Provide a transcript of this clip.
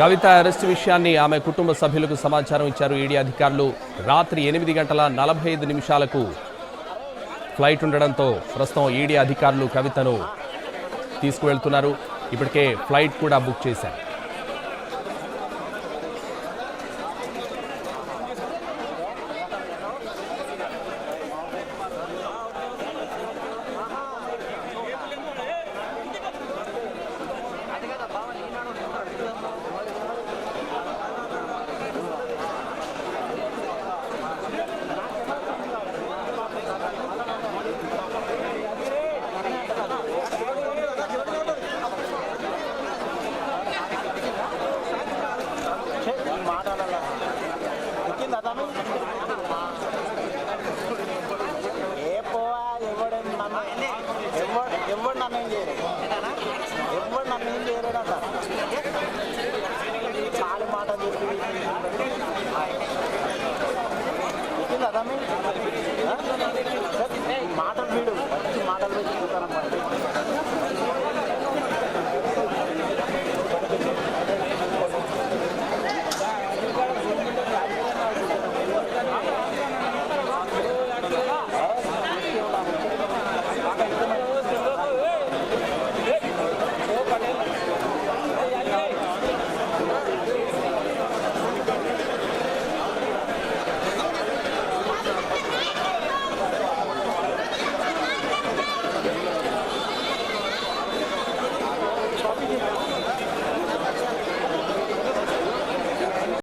కవిత arrest విషయాన్ని ఆమె కుటుంబ సభ్యులకు సమాచారం ఇచ్చారు. ఈడీ అధికారులు రాత్రి ఎనిమిది గంటల నలభై ఐదు నిమిషాలకు ఫ్లైట్ ఉండడంతో ప్రస్తుతం ఈడీ అధికారులు కవితను తీసుకువెళ్తున్నారు. ఇప్పటికే ఫ్లైట్ కూడా బుక్ చేశారు. మాటలలో ఎక్కిందా తను ఏ పోవా? ఎవడు నన్ను ఎవడు ఎవడు నన్ను ఏం చేయలేదు